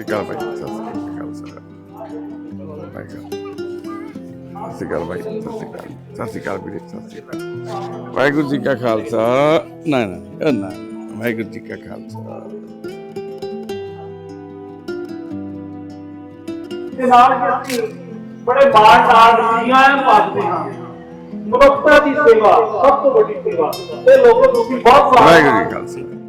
ਸ੍ਰੀ ਅਕਾਲ ਭਾਈ ਸਤਿ ਸ੍ਰੀ ਅਕਾਲ sir ਭਾਈ ਸਤਿ ਸ੍ਰੀ ਅਕਾਲ ਭਾਈ ਸਤਿ ਸ੍ਰੀ ਅਕਾਲ ਸਤਿ ਸ੍ਰੀ ਅਕਾਲ ਵੀਰੇ ਸਤਿ ਸ੍ਰੀ ਅਕਾਲ ਵਾਹਿਗੁਰੂ ਜੀ ਕਾ ਖਾਲਸਾ ਨਾ ਨਾ ਨਾ ਵਾਹਿਗੁਰੂ ਜੀ ਕਾ ਖਾਲਸਾ ਦੇ ਨਾਲ ਅਸੀਂ ਬੜੇ ਮਾਣ ਨਾਲ ਜੀਆਂ ਪਾਉਂਦੇ ਹਾਂ ਮਨੁੱਖਤਾ ਦੀ ਸੇਵਾ ਸਭ ਤੋਂ ਵੱਡੀ ਸੇਵਾ ਤੇ ਲੋਕੋ ਤੁਸੀਂ ਬਹੁਤ ਸਲਾਮ ਵਾਹਿਗੁਰੂ ਜੀ ਖਾਲਸਾ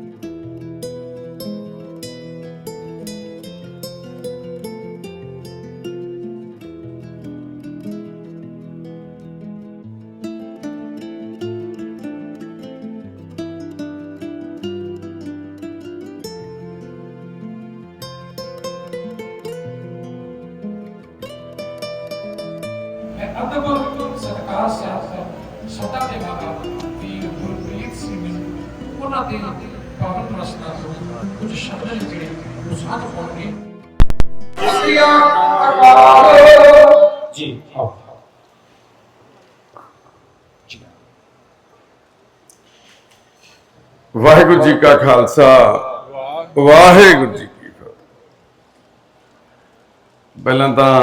ਅਦਬ ਸਤਕਾਰ ਸਾਹਿਬ ਸਦਾ ਦੇ ਮਾਤਾ ਦੀ ਗੁਰਪ੍ਰੀਤ ਸਿੰਘ ਉਹਨਾਂ ਦੇ ਪਾਵਨ ਰਸਨਾ ਤੋਂ ਕੁਝ ਸ਼ਬਦ ਨੇ ਜਿਹੜੇ ਉਹ ਸਾਥ ਪਾਉਣਗੇ ਜੀ ਆਓ ਵਾਹਿਗੁਰੂ ਜੀ ਕਾ ਖਾਲਸਾ ਵਾਹਿਗੁਰੂ ਜੀ ਕੀ ਫਤਿਹ ਪਹਿਲਾਂ ਤਾਂ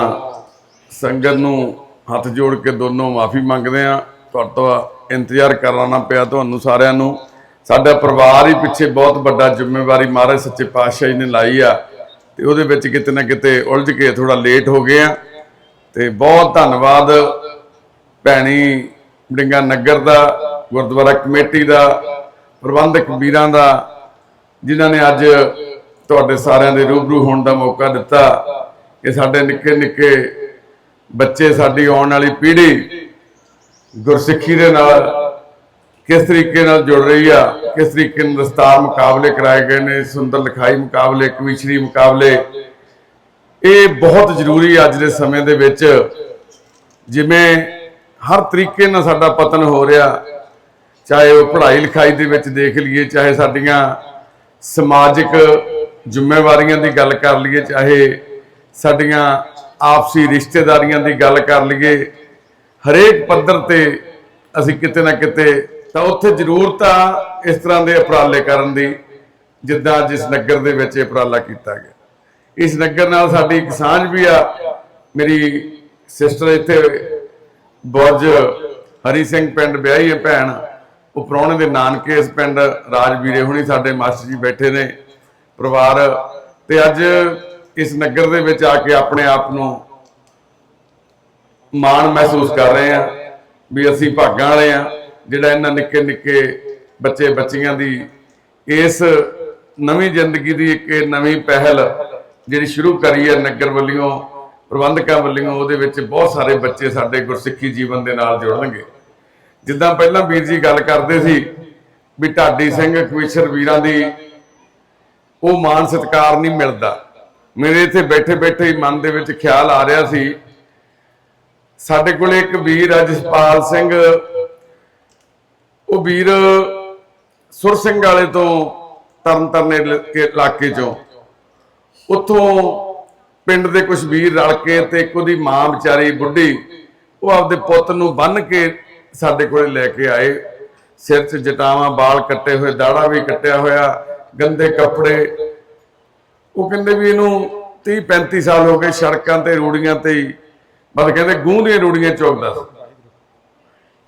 ਸੰਗਤ ਨੂੰ ਹੱਥ ਜੋੜ ਕੇ ਦੋਨੋਂ ਮਾਫੀ ਮੰਗਦੇ ਆ ਤੁਹਾਡੇ ਤੋਂ ਇੰਤਜ਼ਾਰ ਕਰਨਾ ਪਿਆ ਤੁਹਾਨੂੰ ਸਾਰਿਆਂ ਨੂੰ। ਸਾਡਾ ਪਰਿਵਾਰ ਹੀ ਪਿੱਛੇ ਬਹੁਤ ਵੱਡਾ ਜ਼ਿੰਮੇਵਾਰੀ ਮਹਾਰਾਜ ਸੱਚੇ ਪਾਤਸ਼ਾਹ ਜੀ ਨੇ ਲਾਈ ਆ। ਤੇ ਉਹਦੇ ਵਿੱਚ ਕਿਤੇ ਨਾ ਕਿਤੇ ਉਲਝ ਕੇ ਥੋੜਾ ਲੇਟ ਹੋ ਗਏ ਆ। ਤੇ ਬਹੁਤ ਧੰਨਵਾਦ ਭੈਣੀ ਬੜਿੰਗਾ ਨਗਰ ਦਾ, ਗੁਰਦੁਆਰਾ ਕਮੇਟੀ ਦਾ, ਪ੍ਰਬੰਧਕ ਵੀਰਾਂ ਦਾ, ਜਿਨ੍ਹਾਂ ਨੇ ਅੱਜ ਤੁਹਾਡੇ ਸਾਰਿਆਂ ਦੇ ਰੂਬਰੂ ਹੋਣ ਦਾ ਮੌਕਾ ਦਿੱਤਾ। ਕਿ ਸਾਡੇ ਨਿੱਕੇ ਨਿੱਕੇ ਬੱਚੇ ਸਾਡੀ ਆਉਣ ਵਾਲੀ ਪੀੜ੍ਹੀ ਗੁਰਸਿੱਖੀ ਦੇ ਨਾਲ ਕਿਸ ਤਰੀਕੇ ਨਾਲ ਜੁੜ ਰਹੀ ਆ, ਕਿਸ ਤਰੀਕੇ ਨਾਲ ਦਸਤਾਰ ਮੁਕਾਬਲੇ ਕਰਾਏ ਗਏ ਨੇ, ਸੁੰਦਰ ਲਿਖਾਈ ਮੁਕਾਬਲੇ, ਕਵੀਸ਼ਰੀ ਮੁਕਾਬਲੇ। ਇਹ ਬਹੁਤ ਜ਼ਰੂਰੀ ਅੱਜ ਦੇ ਸਮੇਂ ਦੇ ਵਿੱਚ, ਜਿਵੇਂ ਹਰ ਤਰੀਕੇ ਨਾਲ ਸਾਡਾ ਪਤਨ ਹੋ ਰਿਹਾ, ਚਾਹੇ ਉਹ ਪੜ੍ਹਾਈ ਲਿਖਾਈ ਦੇ ਵਿੱਚ ਦੇਖ ਲਈਏ, ਚਾਹੇ ਸਾਡੀਆਂ ਸਮਾਜਿਕ ਜ਼ਿੰਮੇਵਾਰੀਆਂ ਦੀ ਗੱਲ ਕਰ ਲਈਏ, ਚਾਹੇ ਸਾਡੀਆਂ ਆਪਸੀ ਰਿਸ਼ਤੇਦਾਰੀਆਂ ਦੀ ਗੱਲ ਕਰ ਲਈਏ, ਹਰੇਕ ਪੱਧਰ ਤੇ ਅਸੀਂ ਕਿਤੇ ਨਾ ਕਿਤੇ ਤਾਂ ਉੱਥੇ ਜ਼ਰੂਰਤ ਆ ਇਸ ਤਰ੍ਹਾਂ ਦੇ ਉਪਰਾਲੇ ਕਰਨ ਦੀ, ਜਿੱਦਾਂ ਜਿਸ ਨਗਰ ਦੇ ਵਿੱਚ ਇਹ ਉਪਰਾਲਾ ਕੀਤਾ ਗਿਆ। ਇਸ ਨਗਰ ਨਾਲ ਸਾਡੀ ਇੱਕ ਸਾਂਝ ਵੀ ਆ। ਮੇਰੀ ਸਿਸਟਰ ਇੱਥੇ ਬੁਰਜ ਹਰੀ ਸਿੰਘ ਪਿੰਡ, ਵਿਆਹੀ ਹੈ ਭੈਣ। ਉਹ ਪ੍ਰਾਹੁਣੇ ਦੇ ਨਾਨਕੇ ਇਸ ਪਿੰਡ ਰਾਜਵੀਰੇ ਹੁਣੀ ਸਾਡੇ ਮਾਸਟਰ ਜੀ ਬੈਠੇ ਨੇ, ਪਰਿਵਾਰ। ਤੇ ਅੱਜ ਇਸ ਨਗਰ ਦੇ ਵਿੱਚ ਆ ਕੇ ਆਪਣੇ ਆਪ ਨੂੰ ਮਾਣ ਮਹਿਸੂਸ ਕਰ ਰਹੇ ਆ ਵੀ ਅਸੀਂ ਭਾਗਾਂ ਵਾਲੇ ਆ ਜਿਹੜਾ ਇਹਨਾਂ ਨਿੱਕੇ ਨਿੱਕੇ ਬੱਚੇ ਬੱਚੀਆਂ ਦੀ ਇਸ ਨਵੀਂ ਜ਼ਿੰਦਗੀ ਦੀ ਇੱਕ ਨਵੀਂ ਪਹਿਲ ਜਿਹੜੀ ਸ਼ੁਰੂ ਕਰੀ ਹੈ ਨਗਰ ਵੱਲੋਂ, ਪ੍ਰਬੰਧਕਾਂ ਵੱਲੋਂ, ਉਹਦੇ ਵਿੱਚ ਬਹੁਤ ਸਾਰੇ ਬੱਚੇ ਸਾਡੇ ਗੁਰਸਿੱਖੀ ਜੀਵਨ ਦੇ ਨਾਲ ਜੁੜਨਗੇ। ਜਿੱਦਾਂ ਪਹਿਲਾਂ ਵੀਰ ਜੀ ਗੱਲ ਕਰਦੇ ਸੀ ਵੀ ਢਾਡੀ ਸਿੰਘ ਕਵੀਸ਼ਰ ਵੀਰਾਂ ਦੀ ਉਹ ਮਾਨ ਸਤਿਕਾਰ ਨਹੀਂ ਮਿਲਦਾ। ਮੇਰੇ ਇੱਥੇ ਬੈਠੇ ਬੈਠੇ ਹੀ ਮਨ ਦੇ ਵਿੱਚ ਖਿਆਲ ਆ ਰਿਹਾ ਸੀ। ਸਾਡੇ ਕੋਲ ਇੱਕ ਵੀਰ ਆ, ਜਸਪਾਲ ਸਿੰਘ। ਉਹ ਵੀਰ ਸੁਰ ਸਿੰਘ ਵਾਲੇ ਤੋਂ ਤਰਨਤਾਰਨ ਇਲ- ਇਲਾਕੇ ਚੋਂ। ਉੱਥੋਂ ਪਿੰਡ ਦੇ ਕੁਝ ਵੀਰ ਰਲ ਕੇ ਤੇ ਇੱਕ ਉਹਦੀ ਮਾਂ ਵਿਚਾਰੀ ਬੁੱਢੀ, ਉਹ ਆਪਦੇ ਪੁੱਤ ਨੂੰ ਬੰਨ ਕੇ ਸਾਡੇ ਕੋਲੇ ਲੈ ਕੇ ਆਏ। ਸਿਰ 'ਚ ਜਟਾਵਾਂ, ਬਾਲ ਕੱਟੇ ਹੋਏ ਦਾੜਾ ਵੀ ਕੱਟਿਆ ਹੋਇਆ, ਗੰਦੇ ਕੱਪੜੇ ਉਹ ਕਹਿੰਦੇ ਵੀ ਇਹਨੂੰ 30 35 ਸਾਲ ਹੋ ਗਏ ਸੜਕਾਂ ਤੇ, ਰੂੜੀਆਂ ਤੇ ਹੀ। ਕਹਿੰਦੇ ਗੂੰ ਦੀਆਂ ਰੂੜੀਆਂ ਚੁੱਕਦਾ ਸੀ।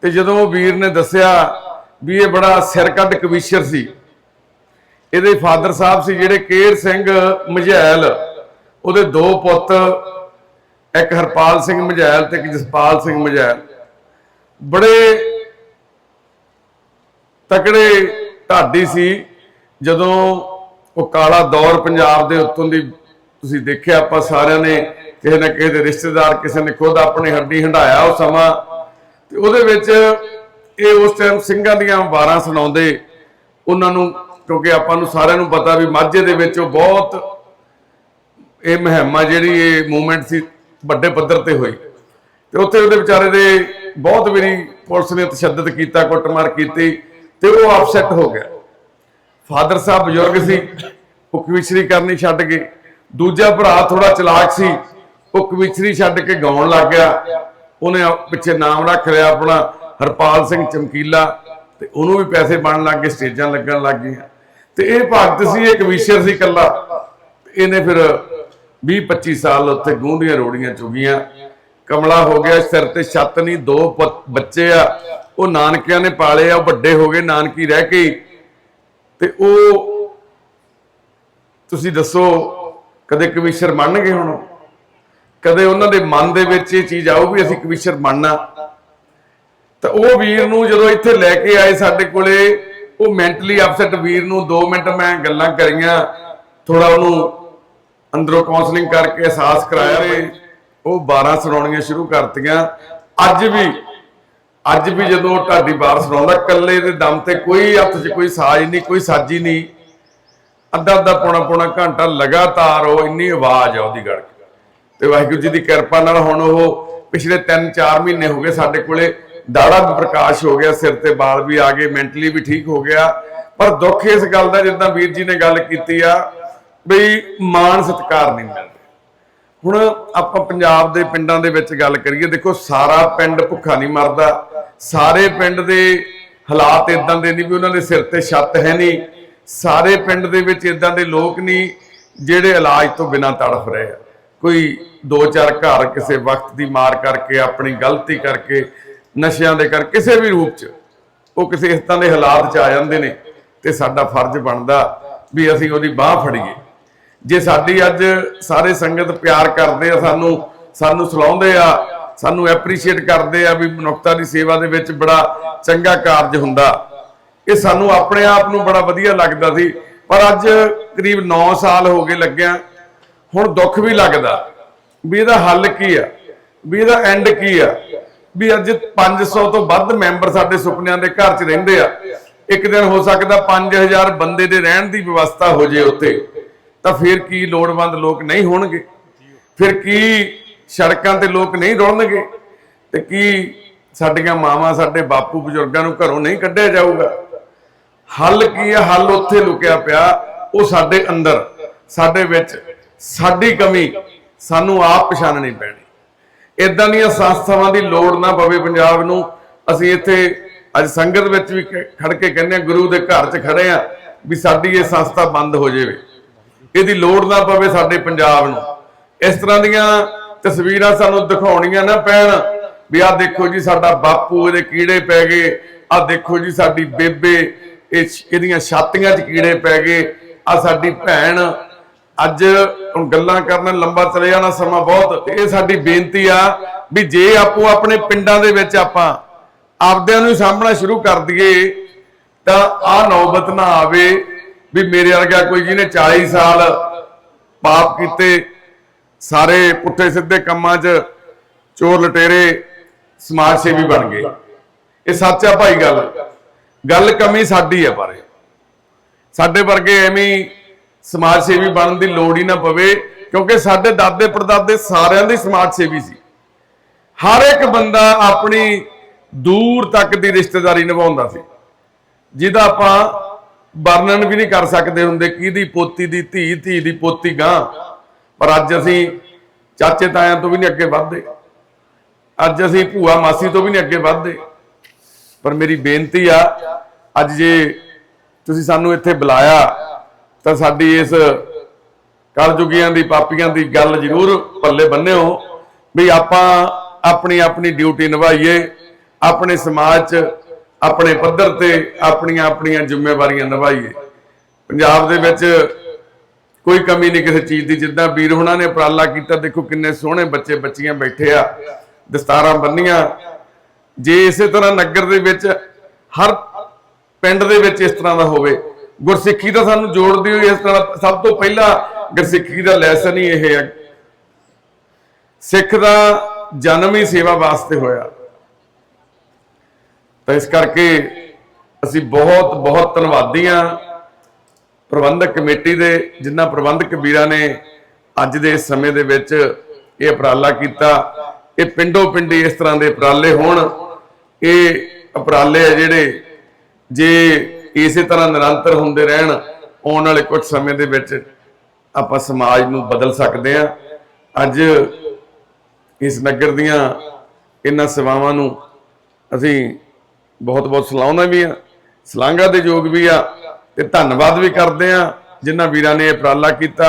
ਤੇ ਜਦੋਂ ਉਹ ਵੀਰ ਨੇ ਦੱਸਿਆ ਵੀ ਇਹ ਬੜਾ ਸਿਰ ਕੱਢ ਕਵੀਸ਼ਰ ਸੀ, ਇਹਦੇ ਫਾਦਰ ਸਾਹਿਬ ਸੀ ਜਿਹੜੇ ਕੇਰ ਸਿੰਘ ਮਝੈਲ, ਉਹਦੇ ਦੋ ਪੁੱਤ, ਇੱਕ ਹਰਪਾਲ ਸਿੰਘ ਮਝੈਲ ਤੇ ਇੱਕ ਜਸਪਾਲ ਸਿੰਘ ਮਝੈਲ। ਬੜੇ ਤਕੜੇ ਢਾਡੀ ਸੀ। ਜਦੋਂ ਉਹ ਕਾਲਾ ਦੌਰ ਪੰਜਾਬ ਦੇ ਉੱਤੋਂ ਦੀ ਤੁਸੀਂ ਦੇਖਿਆ ਆਪਾਂ ਸਾਰਿਆਂ ਨੇ ਕਿਸੇ ਨਾ ਕਿਸੇ ਦੇ ਰਿਸ਼ਤੇਦਾਰ ਕਿਸੇ ਨੇ ਖੁਦ ਆਪਣੀ ਹੱਡੀ ਹੰਡਾਇਆ ਉਹ ਸਮਾਂ। ਤੇ ਉਹਦੇ ਵਿੱਚ ਇਹ ਉਸ ਟਾਈਮ ਸਿੰਘਾਂ ਦੀਆਂ ਵਾਰਾਂ ਸੁਣਾਉਂਦੇ, ਉਹਨਾਂ ਨੂੰ ਕਿਉਂਕਿ ਆਪਾਂ ਨੂੰ ਸਾਰਿਆਂ ਨੂੰ ਪਤਾ ਵੀ ਮਾਝੇ ਦੇ ਵਿੱਚ ਉਹ ਬਹੁਤ ਇਹ ਮਹਿਮਾ ਜਿਹੜੀ ਇਹ ਮੂਵਮੈਂਟ ਸੀ ਵੱਡੇ ਪੱਧਰ ਤੇ ਹੋਈ। ਤੇ ਉੱਥੇ ਉਹਦੇ ਵਿਚਾਰੇ ਦੇ ਬਹੁਤ ਵਾਰੀ ਪੁਲਿਸ ਨੇ ਤਸ਼ੱਦਦ ਕੀਤਾ, ਕੁੱਟਮਾਰ ਕੀਤੀ ਤੇ ਉਹ ਅਪਸੈਟ ਹੋ ਗਿਆ। ਫਾਦਰ ਸਾਹਿਬ ਬਜ਼ੁਰਗ ਸੀ ਉਹ ਕਵਿਚਰੀ ਕਰਨੀ ਛੱਡ ਗਏ ਦੂਜਾ ਭਰਾ ਥੋੜਾ ਚਲਾਕ ਸੀ ਉਹ ਕਵਿਚਰੀ ਛੱਡ ਕੇ ਗਾਉਣ ਲੱਗ ਗਿਆ। ਉਹਨੇ ਪਿੱਛੇ ਨਾਮ ਰੱਖ ਲਿਆ ਆਪਣਾ, ਹਰਪਾਲ ਸਿੰਘ ਚਮਕੀਲਾ। ਤੇ ਉਹਨੂੰ ਵੀ ਪੈਸੇ ਬਣਨ ਲੱਗ ਗਏ, ਸਟੇਜਾਂ ਲੱਗਣ ਲੱਗ ਗਈਆਂ। ਤੇ ਇਹ ਭਗਤ ਸੀ, ਇਹ ਕਵੀਸ਼ਰ ਸੀ ਇਕੱਲਾ। ਇਹਨੇ ਫਿਰ 20 25 ਸਾਲ ਉੱਥੇ ਗੂੰਦੀਆਂ ਰੋੜੀਆਂ ਚੁਗੀਆਂ। ਕਮਲਾ ਹੋ ਗਿਆ ਸਿਰ ਤੇ ਛੱਤ ਨਹੀਂ ਦੋ ਪ- ਬੱਚੇ ਆ। ਉਹ ਨਾਨਕਿਆਂ ਨੇ ਪਾਲੇ ਆ, ਉਹ ਵੱਡੇ ਹੋ ਗਏ, ਨਾਨਕੀ ਰਹਿ ਕੇ ਤੇ ਉਹ ਤੁਸੀਂ ਦੱਸੋ, ਕਦੇ ਕਮਿਸ਼ਨਰ ਬਣਨਗੇ ਹੁਣ? ਕਦੇ ਉਹਨਾਂ ਦੇ ਮਨ ਦੇ ਵਿੱਚ ਇਹ ਚੀਜ਼ ਆਊ ਵੀ ਅਸੀਂ ਕਮਿਸ਼ਨਰ ਬਣਨਾ ਤਾਂ ਉਹ ਵੀਰ ਨੂੰ ਜਦੋਂ ਇੱਥੇ ਲੈ ਕੇ ਆਏ ਸਾਡੇ ਕੋਲੇ, ਉਹ ਮੈਂਟਲੀ ਅਪਸੈਟ ਵੀਰ ਨੂੰ 2 ਮਿੰਟ ਮੈਂ ਗੱਲਾਂ ਕਰੀਆਂ ਥੋੜਾ ਉਹਨੂੰ ਅੰਦਰੋਂ ਕਾਉਂਸਲਿੰਗ ਕਰਕੇ ਅਹਿਸਾਸ ਕਰਾਇਆ ਤੇ ਉਹ 12 ਸੁਣਾਉਣੀਆਂ ਸ਼ੁਰੂ ਕਰਤੀਆਂ। ਅੱਜ ਵੀ ਅੱਜ ਵੀ ਜਦੋਂ ਉਹ ਢਾਡੀ ਬਾਰ ਸੁਣਾਉਂਦਾ ਕੱਲੇ ਦੇ ਦਮ ਤੇ ਕੋਈ ਹੱਥ 'ਚ ਕੋਈ ਸਾਜ਼ ਨਹੀਂ, ਕੋਈ ਸਾਜੀ ਨਹੀਂ, ਅੱਧਾ ਅੱਧਾ ਪੌਣਾ ਪੌਣਾ ਘੰਟਾ ਲਗਾਤਾਰ ਉਹ ਇੰਨੀ ਆਵਾਜ਼ ਆ ਉਹਦੀ ਗੜ ਤੇ ਵਾਹਿਗੁਰੂ ਜੀ ਦੀ ਕਿਰਪਾ ਨਾਲ ਹੁਣ ਉਹ ਪਿਛਲੇ 3-4 ਮਹੀਨੇ ਹੋ ਗਏ ਸਾਡੇ ਕੋਲੇ ਦਾੜਾ ਵੀ ਪ੍ਰਕਾਸ਼ ਹੋ ਗਿਆ, ਸਿਰ ਤੇ ਵਾਲ ਵੀ ਆ ਗਏ, ਮੈਂਟਲੀ ਵੀ ਠੀਕ ਹੋ ਗਿਆ। ਪਰ ਦੁੱਖ ਇਸ ਗੱਲ ਦਾ ਜਿੱਦਾਂ ਵੀਰ ਜੀ ਨੇ ਗੱਲ ਕੀਤੀ ਆ ਬਈ ਮਾਣ ਸਤਿਕਾਰ ਨਹੀਂ ਮਿਲਦਾ। ਹੁਣ ਆਪਾਂ ਪੰਜਾਬ ਦੇ ਪਿੰਡਾਂ ਦੇ ਵਿੱਚ ਗੱਲ ਕਰੀਏ, ਦੇਖੋ ਸਾਰਾ ਪਿੰਡ ਭੁੱਖਾ ਨਹੀਂ ਮਰਦਾ। ਸਾਰੇ ਪਿੰਡ ਦੇ ਹਾਲਾਤ ਇਦਾਂ ਦੇ ਨਹੀਂ ਵੀ ਉਹਨਾਂ ਦੇ ਸਿਰ ਤੇ ਛੱਤ ਹੈ ਨਹੀਂ। ਸਾਰੇ ਪਿੰਡ ਦੇ ਵਿੱਚ ਇਦਾਂ ਦੇ ਲੋਕ ਨਹੀਂ ਜਿਹੜੇ ਇਲਾਜ ਤੋਂ ਬਿਨਾਂ ਤੜਫ ਰਹੇ ਆ। ਕੋਈ ਦੋ ਚਾਰ ਘਰ ਕਿਸੇ ਵਕਤ ਦੀ ਮਾਰ ਕਰਕੇ, ਆਪਣੀ ਗਲਤੀ ਕਰਕੇ, ਨਸ਼ਿਆਂ ਦੇ ਕਰ ਕਿਸੇ ਵੀ ਰੂਪ 'ਚ ਉਹ ਕਿਸੇ ਇਸ ਤਰ੍ਹਾਂ ਦੇ ਹਾਲਾਤ 'ਚ ਆ ਜਾਂਦੇ ਨੇ ਤੇ ਸਾਡਾ ਫਰਜ਼ ਬਣਦਾ ਵੀ ਅਸੀਂ ਉਹਦੀ ਬਾਹ ਫੜੀਏ। ਜੇ ਸਾਡੀ ਅੱਜ ਸਾਰੇ ਸੰਗਤ ਪਿਆਰ ਕਰਦੇ ਆ, ਸਾਨੂੰ ਸਾਨੂੰ ਸਲਾਉਂਦੇ ਆ ਸਾਨੂੰ ਐਪਰੀਸ਼ੀਏਟ ਕਰਦੇ ਆ ਵੀ ਮਨੁੱਖਤਾ ਦੀ ਸੇਵਾ ਦੇ ਵਿੱਚ ਬੜਾ ਚੰਗਾ ਕਾਰਜ ਹੁੰਦਾ। ਇਹ ਸਾਨੂੰ ਆਪਣੇ ਆਪ ਨੂੰ ਬੜਾ ਵਧੀਆ ਲੱਗਦਾ ਸੀ। ਪਰ ਅੱਜ ਕਰੀਬ 9 ਸਾਲ ਹੋ ਗਏ ਲੱਗਿਆ, ਹੁਣ ਦੁੱਖ ਵੀ ਲੱਗਦਾ ਵੀ ਇਹਦਾ ਹੱਲ ਕੀ ਆ? ਵੀ ਇਹਦਾ ਐਂਡ ਕੀ ਆ? ਵੀ ਅੱਜ 500 ਤੋਂ ਵੱਧ ਮੈਂਬਰ ਸਾਡੇ ਸੁਪਨਿਆਂ ਦੇ ਘਰ 'ਚ ਰਹਿੰਦੇ ਆ। ਇੱਕ ਦਿਨ ਹੋ ਸਕਦਾ 5000 ਬੰਦੇ ਦੇ ਰਹਿਣ ਦੀ ਵਿਵਸਥਾ ਹੋ ਜੇ ਉੱਥੇ। ਤਾਂ ਫਿਰ ਕੀ ਲੋੜਵੰਦ ਲੋਕ ਨਹੀਂ ਹੋਣਗੇ? ਫਿਰ ਕੀ ਸੜਕਾਂ ਤੇ ਲੋਕ ਨਹੀਂ ਰੁਲਣਗੇ ਤੇ ਕੀ ਸਾਡੀਆਂ ਮਾਵਾਂ ਸਾਡੇ ਬਾਪੂ ਬਜ਼ੁਰਗਾਂ ਨੂੰ ਘਰੋਂ ਨਹੀਂ ਕੱਢਿਆ ਜਾਊਗਾ? ਹੱਲ ਕੀ ਹੈ ਹੱਲ ਉੱਥੇ ਲੁਕਿਆ ਪਿਆ। ਉਹ ਸਾਡੇ ਅੰਦਰ, ਸਾਡੇ ਵਿੱਚ ਸਾਡੀ ਕਮੀ ਸਾਨੂੰ ਆਪ ਪਛਾਣਨੀ ਪੈਣੀ। ਇਦਾਂ ਦੀਆਂ ਸੰਸਥਾਵਾਂ ਦੀ ਲੋੜ ਨਾ ਪਵੇ ਪੰਜਾਬ ਨੂੰ। ਅਸੀਂ ਇੱਥੇ ਅੱਜ ਸੰਗਤ ਵਿੱਚ ਵੀ ਖੜ ਕੇ ਕਹਿੰਦੇ ਆ ਗੁਰੂ ਦੇ ਘਰ 'ਚ ਖੜੇ ਆ ਵੀ ਸਾਡੀ ਇਹ ਸੰਸਥਾ ਬੰਦ ਹੋ ਜਾਵੇ। ਇਹਦੀ ਲੋੜ ਨਾ ਪਵੇ ਸਾਡੇ ਪੰਜਾਬ ਨੂੰ। ਇਸ ਤਰ੍ਹਾਂ ਦੀਆਂ ਤਸਵੀਰਾਂ ਸਾਨੂੰ ਦਿਖਾਉਣੀਆਂ ਨਾ ਪੈਣ। ਵੀ ਆਹ ਦੇਖੋ ਜੀ ਸਾਡਾ ਬਾਪੂ, ਇਹਦੇ ਕੀੜੇ ਪੈ ਗਏ। ਆਹ ਦੇਖੋ ਜੀ ਸਾਡੀ ਬੇਬੇ, ਇਹ ਇਹਦੀਆਂ ਛਾਤੀਆਂ 'ਚ ਕੀੜੇ ਪੈ ਗਏ। ਆ ਸਾਡੀ ਭੈਣ, ਅੱਜ ਹੁਣ ਗੱਲਾਂ ਕਰਨ ਲੰਬਾ ਚਲੇ ਜਾਣਾ ਸਮਾਂ ਬਹੁਤ। ਇਹ ਸਾਡੀ ਬੇਨਤੀ ਆ ਵੀ ਜੇ ਆਪੋ ਆਪਣੇ ਪਿੰਡਾਂ ਦੇ ਵਿੱਚ ਆਪਾਂ ਆਪਦਿਆਂ ਨੂੰ ਹੀ ਸਾਹਮਣਾ ਸ਼ੁਰੂ ਕਰ ਦਈਏ, ਤਾਂ ਆ ਨੌਬਤ ਨਾ ਆਵੇ ਵੀ ਮੇਰੇ ਵਰਗਾ ਕੋਈ ਜਿਹਨੇ 40 ਸਾਲ ਪਾਪ ਕੀਤੇ ਸਾਰੇ ਪੁੱਠੇ ਸਿੱਧੇ ਕੰਮਾਂ 'ਚ ਚੋਰ ਲਟੇਰੇ ਸਮਾਜ ਸੇਵੀ ਬਣ ਗਏ। ਇਹ ਸੱਚ ਆ ਭਾਈ ਗੱਲ? ਗੱਲ ਕਮੀ ਸਾਡੀ ਆ ਪਰ ਸਾਡੇ ਵਰਗੇ ਐਵੇਂ ਸਮਾਜ ਸੇਵੀ ਬਣਨ ਦੀ ਲੋੜ ਹੀ ਨਾ ਪਵੇ, ਕਿਉਂਕਿ ਸਾਡੇ ਦਾਦੇ ਪੜਦਾਦੇ ਸਾਰਿਆਂ ਦੇ ਸਮਾਜ ਸੇਵੀ ਸੀ। ਹਰ ਇੱਕ ਬੰਦਾ ਆਪਣੀ ਦੂਰ ਤੱਕ ਦੀ ਰਿਸ਼ਤੇਦਾਰੀ ਨਿਭਾਉਂਦਾ ਸੀ। ਜਿਹਦਾ ਆਪਾਂ ਵਰਣਨ ਵੀ ਨਹੀਂ ਕਰ ਸਕਦੇ ਹੁੰਦੇ, ਕਿਹਦੀ ਪੋਤੀ ਦੀ ਧੀ ਧੀ ਦੀ ਪੋਤੀ ਗਾਂ। ਪਰ ਅੱਜ ਅਸੀਂ ਚਾਚੇ ਤਾਇਆਂ ਤੋਂ ਵੀ ਨਹੀਂ ਅੱਗੇ ਵੱਧਦੇ। ਅੱਜ ਅਸੀਂ ਭੂਆ ਮਾਸੀ ਤੋਂ ਵੀ ਨਹੀਂ ਅੱਗੇ ਵੱਧਦੇ। ਪਰ ਮੇਰੀ ਬੇਨਤੀ ਆ, ਅੱਜ ਜੇ ਤੁਸੀਂ ਸਾਨੂੰ ਇੱਥੇ ਬੁਲਾਇਆ, ਤਾਂ ਸਾਡੀ ਇਸ ਕਲਯੁਗੀਆਂ ਦੀ, ਪਾਪੀਆਂ ਦੀ ਗੱਲ ਜ਼ਰੂਰ ਪੱਲੇ ਬੰਨਿਓ ਵੀ ਆਪਾਂ ਆਪਣੀ ਆਪਣੀ ਡਿਊਟੀ ਨਿਭਾਈਏ, ਆਪਣੇ ਸਮਾਜ 'ਚ, ਆਪਣੇ ਪੱਧਰ ਤੇ ਆਪਣੀਆਂ ਆਪਣੀਆਂ ਜ਼ਿੰਮੇਵਾਰੀਆਂ ਨਿਭਾਈਏ। ਪੰਜਾਬ ਦੇ ਵਿੱਚ ਕੋਈ ਕਮੀ ਨਹੀਂ ਕਿਸੇ ਚੀਜ਼ ਦੀ। ਜਿੱਦਾਂ ਵੀਰ ਹੁਣਾਂ ਨੇ ਉਪਰਾਲਾ ਕੀਤਾ, ਦੇਖੋ ਕਿੰਨੇ ਸੋਹਣੇ ਬੱਚੇ ਬੱਚੀਆਂ ਬੈਠੇ ਆ, ਦਸਤਾਰਾਂ ਬੰਨੀਆਂ। ਜੇ ਇਸੇ ਤਰ੍ਹਾਂ ਨਗਰ ਦੇ ਵਿੱਚ, ਹਰ ਪਿੰਡ ਦੇ ਵਿੱਚ ਇਸ ਤਰ੍ਹਾਂ ਦਾ ਹੋਵੇ, ਗੁਰਸਿੱਖੀ ਤਾਂ ਸਾਨੂੰ ਜੋੜਦੀ ਹੋਈ ਇਸ ਤਰ੍ਹਾਂ ਸਭ ਤੋਂ ਪਹਿਲਾਂ ਗੁਰਸਿੱਖੀ ਦਾ ਲੈਸਨ ਹੀ ਇਹ ਹੈ। ਸਿੱਖ ਦਾ ਜਨਮ ਹੀ ਸੇਵਾ ਵਾਸਤੇ ਹੋਇਆ। ਤਾਂ ਇਸ ਕਰਕੇ ਅਸੀਂ ਬਹੁਤ ਬਹੁਤ ਧੰਨਵਾਦੀ ਹਾਂ। ਪ੍ਰਬੰਧਕ ਕਮੇਟੀ ਦੇ, ਜਿਨ੍ਹਾਂ ਪ੍ਰਬੰਧਕ ਵੀਰਾਂ ਨੇ ਅੱਜ ਦੇ ਇਸ ਸਮੇਂ ਦੇ ਵਿੱਚ ਇਹ ਉਪਰਾਲਾ ਕੀਤਾ, ਇਹ ਪਿੰਡੋ ਪਿੰਡੀ ਇਸ ਤਰ੍ਹਾਂ ਦੇ ਉਪਰਾਲੇ ਹੋਣ। ਇਹ ਉਪਰਾਲੇ ਆ ਜਿਹੜੇ ਜੇ ਇਸੇ ਤਰ੍ਹਾਂ ਨਿਰੰਤਰ ਹੁੰਦੇ ਰਹਿਣ, ਆਉਣ ਵਾਲੇ ਕੁਝ ਸਮੇਂ ਦੇ ਵਿੱਚ ਆਪਾਂ ਸਮਾਜ ਨੂੰ ਬਦਲ ਸਕਦੇ ਹਾਂ। ਅੱਜ ਇਸ ਨਗਰ ਦੀਆਂ ਇਹਨਾਂ ਸੇਵਾਵਾਂ ਨੂੰ ਅਸੀਂ ਬਹੁਤ ਬਹੁਤ ਸਲਾਹੁੰਦੇ ਵੀ ਆ ਸਲਾਘਾ ਦੇ ਯੋਗ ਵੀ ਆ ਤੇ ਧੰਨਵਾਦ ਵੀ ਕਰਦੇ ਆ ਜਿਨ੍ਹਾਂ ਵੀਰਾਂ ਨੇ ਇਹ ਉਪਰਾਲਾ ਕੀਤਾ।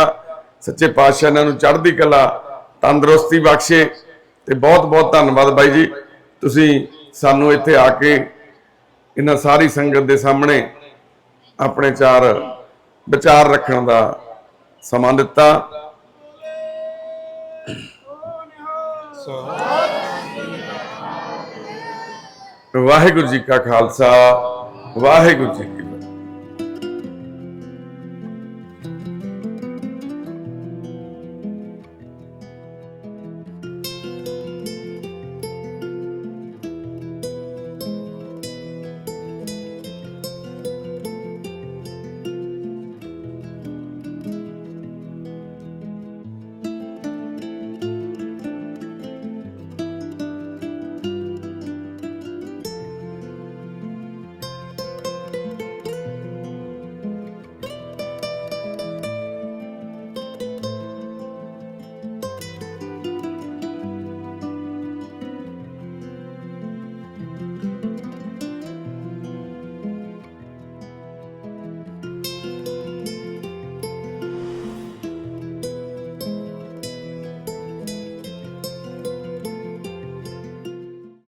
ਸੱਚੇ ਪਾਤਸ਼ਾਹ ਇਹਨਾਂ ਨੂੰ ਚੜ੍ਹਦੀ ਕਲਾ, ਤੰਦਰੁਸਤੀ ਬਖਸ਼ੇ ਤੇ ਬਹੁਤ ਬਹੁਤ ਧੰਨਵਾਦ ਬਾਈ ਜੀ। ਤੁਸੀਂ ਸਾਨੂੰ ਇੱਥੇ ਆ ਕੇ ਇਹਨਾਂ ਸਾਰੀ ਸੰਗਤ ਦੇ ਸਾਹਮਣੇ ਆਪਣੇ ਚਾਰ ਵਿਚਾਰ ਰੱਖਣ ਦਾ ਸਮਾਂ ਦਿੱਤਾ। ਵਾਹਿਗੁਰੂ ਜੀ ਕਾ ਖਾਲਸਾ, ਵਾਹਿਗੁਰੂ ਜੀ